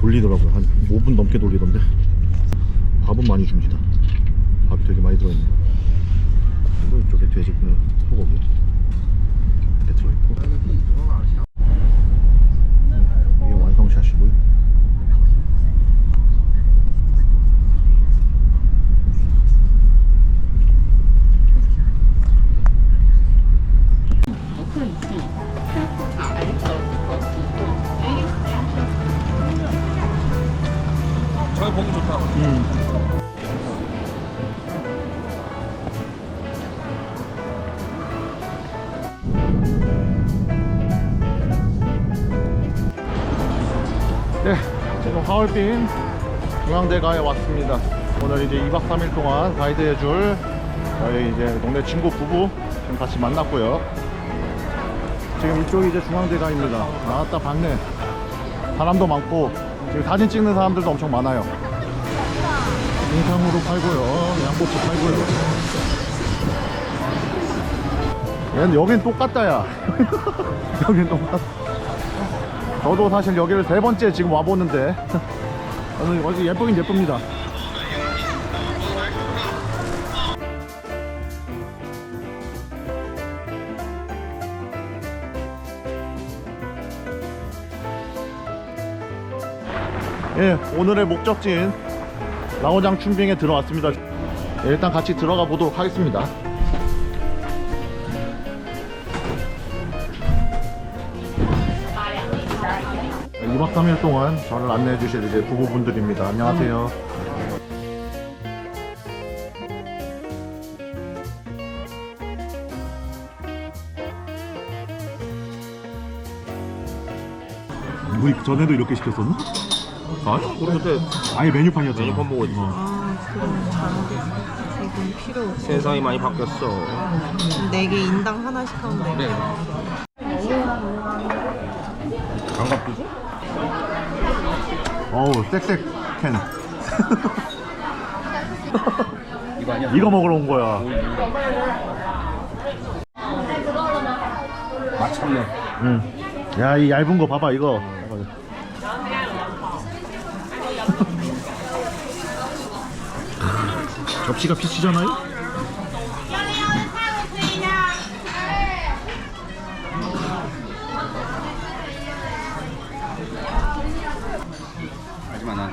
돌리더라고요. 한 5분 넘게 돌리던데. 밥은 많이 줍니다. 밥이 되게 많이 들어있네요. 그리고 이쪽에 돼지 그 소고기 이렇게 들어있고. 이게 완성샷이고요. 지금 하얼빈 중앙대가에 왔습니다. 오늘 이제 2박 3일 동안 가이드 해줄 저희 이제 동네 친구 부부 지금 같이 만났고요. 지금 이쪽이 이제 중앙대가입니다. 나왔다 봤네. 사람도 많고 지금 사진 찍는 사람들도 엄청 많아요. 인삼으로 팔고요. 양꼬치 팔고요. 얘는 여긴 똑같다 야. 여긴 똑같다. 저도 사실 여기를 세 번째 지금 와보는데 어제 예쁘긴 예쁩니다. 예, 오늘의 목적지인 라오장 춘빙에 들어왔습니다. 예, 일단 같이 들어가 보도록 하겠습니다. 2박 3일 동안 저를 안내해 주실 이제 부부분들입니다. 안녕하세요. 우리 전에도 이렇게 시켰었나? 아, 우리 그때 아예 메뉴판이었잖아. 메뉴판 보고 있지. 어. 아, 그럼 잘못했어. 지금 필요 없어. 세상이 많이 바뀌었어. 네개 인당 하나씩 하면 돼. 그래. 장갑 주지? 어우, 색 캔. 이거 아니야? 이거 먹으러 온 거야. 마참네. 응. 야, 이 얇은 거 봐봐, 이거. 접시가 피치잖아요? 하지만 난.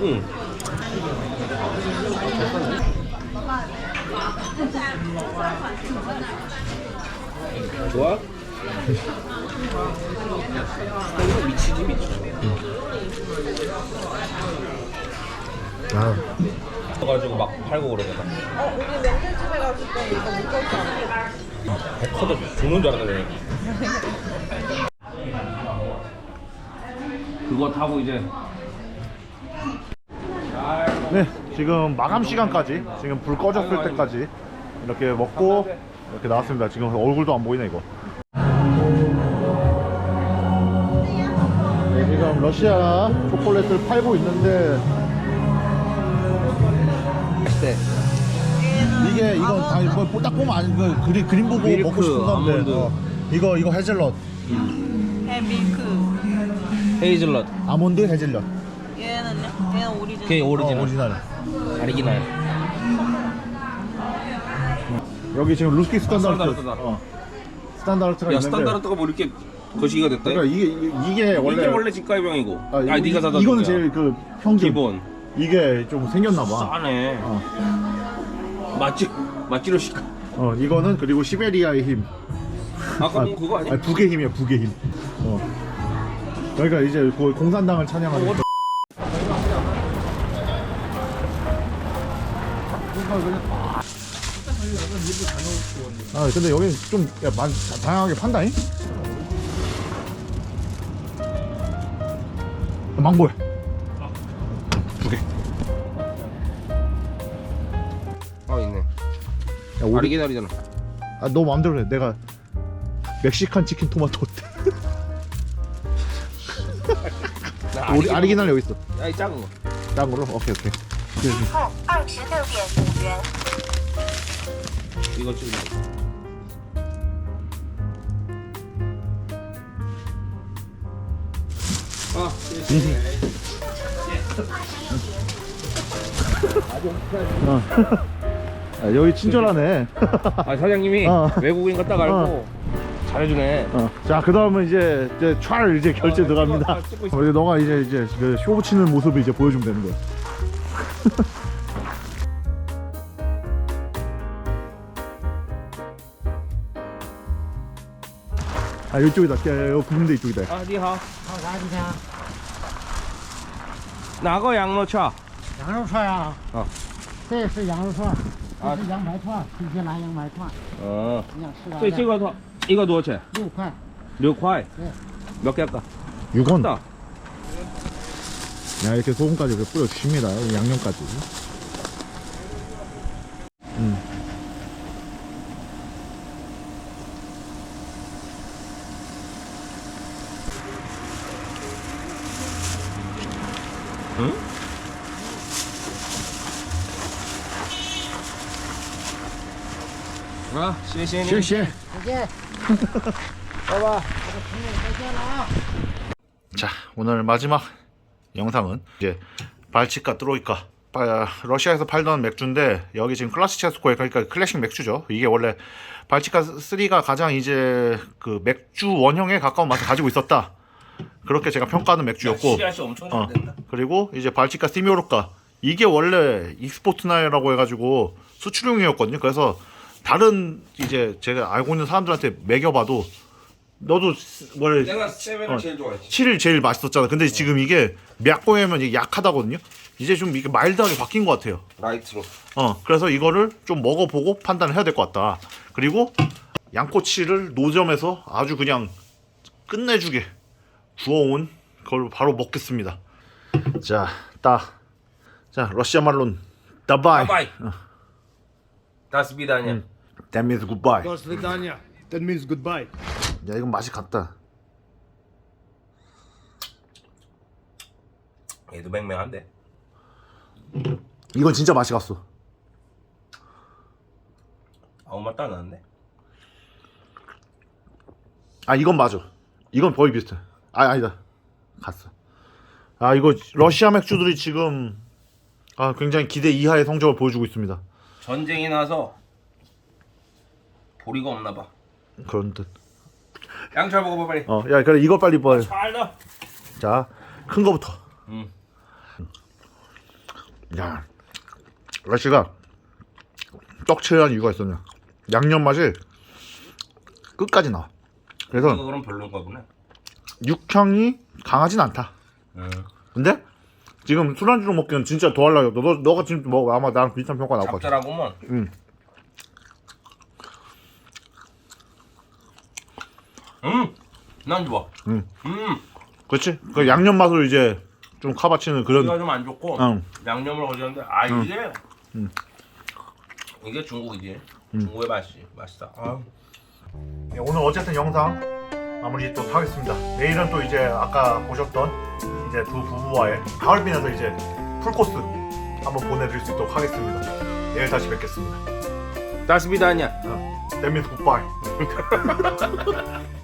응. 좋아? 이거 미치지 미치지. 아, 가지고 막 팔고 그러잖아. 어, 우리 렌즈집에 갔을 때 이거. 배 커져 죽는 줄 알았네. 그거 타고 이제 네, 지금 마감 시간까지, 지금 불 꺼졌을 때까지 이렇게 먹고 이렇게 나왔습니다. 지금 얼굴도 안 보이네, 이거. 네, 지금 러시아 초콜릿을 팔고 있는데 이게 이건 다뭐딱 보면 아니 그 그림 그림 보고 밀크, 먹고 싶은 건데 아몬드. 어, 이거 이거 해즐넛 해 밀크. 헤이즐넛 아몬드 해즐넛 얘는요? 얘는 오리지널. 그게 어, 오리지널 오리지널 오리지널 여기 지금 루스키 스탠다르트 스탠다르트다. 어. 스탠다르트가 야 있는데 스탠다르트가 뭐 이렇게 거시기가 됐다 그러니까 이게 이게, 원래 이게 원래 집가병이고 아, 아, 이- 네가 사다 이거는 준 거야. 제일 그 평균 기본 이게 좀 생겼나봐. 싸네. 어. 맛집 맛집으로 시까 어 이거는 그리고 시베리아의 힘. 아까 본 아, 그거 아니야? 아, 북의 힘이야 북의 힘. 어. 여기가 이제 그 공산당을 찬양하는 어, 아 근데 여기 좀 야, 만, 다양하게 판다잉? 망고야. 아리 우리, 기다리잖아. 아, 너 마음대로 해 내가 멕시칸 치킨 토마토 어때? 나 우리 아리기날 여기 있어 야이 작은 거. 딴 걸로? 오케이 오케이 后二十六点五元。 이거 지금. 아, 아, 여기 친절하네 아 사장님이 어. 외국인 같다 알고 어. 잘해주네. 어. 자, 그 다음은 이제, 이제 촤 이제 결제 어, 들어갑니다. 찍고, 찍고 있어. 어, 이제 너가 이제 이제 그 쇼 치는 모습을 이제 보여주면 되는 거야. 아, 이쪽이다. 야, 여기 구분대 이쪽이다. 啊，你好，好啥今天？哪个羊肉串？羊肉串呀、啊这是羊肉串， 这是羊排串，新西兰羊排串，嗯，你想吃啥这的？这个多一个多少钱？六块，六块。对。 몇 개 할까? 6원. 다 야, 이렇게 소금까지 이렇게 뿌려주십니다. 양념까지. 음. 아, 谢谢你。 쉐쉐. 再见。拜拜。 再见了啊！ 자, 오늘 마지막 영상은 이제 발치카 트로이카 바- 러시아에서 팔던 맥주인데 여기 지금 클래식 체스코에 그러니까 클래식 맥주죠. 이게 원래 발치카 3가 가장 이제 그 맥주 원형에 가까운 맛을 가지고 있었다. 그렇게 제가 평가하는 맥주였고 시리아시 엄청 어, 잘 된다. 그리고 이제 발치카 시미오로카 이게 원래 익스포트나이라고 해가지고 수출용이었거든요. 그래서 다른 이제 제가 알고 있는 사람들한테 매겨봐도 너도 원래 내가 세븐을 어. 제일 좋아했지. 7일 제일 맛있었잖아. 근데 지금 이게 약고에면 이게 약하다거든요. 이제 좀 이게 마일드하게 바뀐 것 같아요. 라이트로. 어, 그래서 이거를 좀 먹어보고 판단을 해야 될 것 같다. 그리고 양꼬치를 노점에서 아주 그냥 끝내주게 구워온 그걸 바로 먹겠습니다. 자, 따. 자, 러시아 말로는 다바이. 바이바이. 다스비다냐. That means goodbye. До свидания. That means goodbye. 야, 이건 맛이 같다. 얘도 맹맹한데. 이건 진짜 맛이 갔어. 아무 맛도 안 나는데. 아 이건 맞아. 이건 거의 비슷해. 아 아니다. 갔어. 아 이거 러시아 맥주들이 지금 아 굉장히 기대 이하의 성적을 보여주고 있습니다. 전쟁이 나서 보리가 없나 봐. 그런 듯. 양철 먹어봐 빨리. 어, 야 그래 이거 빨리 봐. 잘 넣어. 자, 큰 거부터. 음. 야, 러시아가 떡칠한 이유가 있었냐? 양념 맛이 끝까지 나. 이거 그래서 그럼 별론가 보네. 육향이 강하진 않다. 음. 근데 지금 술안주로 먹기는 진짜 더 하려고. 너 너가 지금 먹어 아마 나랑 비슷한 평가 나올 것 같아. 잡잘하구먼. 응. 음. 난 좋아. 음. 음. 그렇지? 그 양념 맛으로 이제 좀 카바치는 그런. 이거 좀 안 좋고 응. 양념을 올렸는데 아 이게 이게 중국이지. 중국의 맛이 맛있다. 아. 네, 오늘 어쨌든 영상 마무리 또 하겠습니다. 내일은 또 이제 아까 보셨던 이제 두 부부와의 가을빈에서 이제 풀코스 한번 보내드릴 수 있도록 하겠습니다. 내일 다시 뵙겠습니다. 다스비다냐. That means goodbye.